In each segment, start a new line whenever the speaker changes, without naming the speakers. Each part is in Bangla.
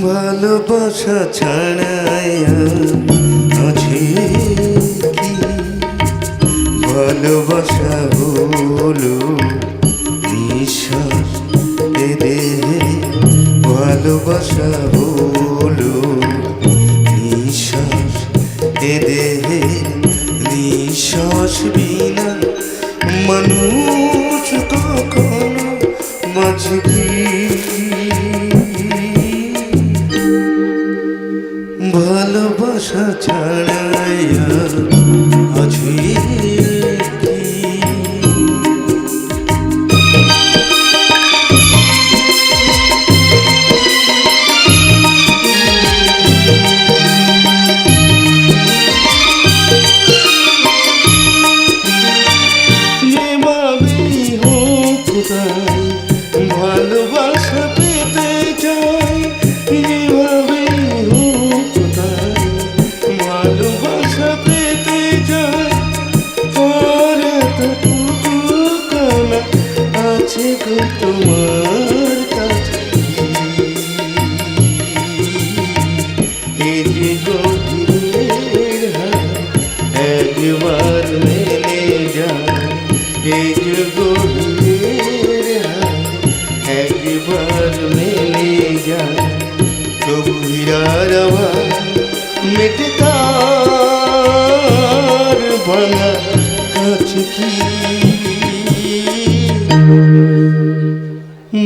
ভালোবাসা ছাড়াই কি? ভালোবাসা হলো ভালোবাসা হলো নিঃশ্বাস এ দেহে নিঃশ্বাস বিনা মানুষ কখনো বাঁচে কি ভালোবাসা ছাড়াই আছে যেভাবেই হোক তাই তোমার কাছে। এই যে গভীর একবার মেলে যায়। এই যে গভীর একবার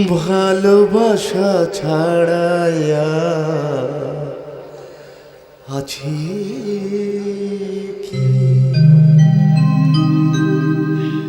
ভালোবাসা ছাড়াইয়া আছে।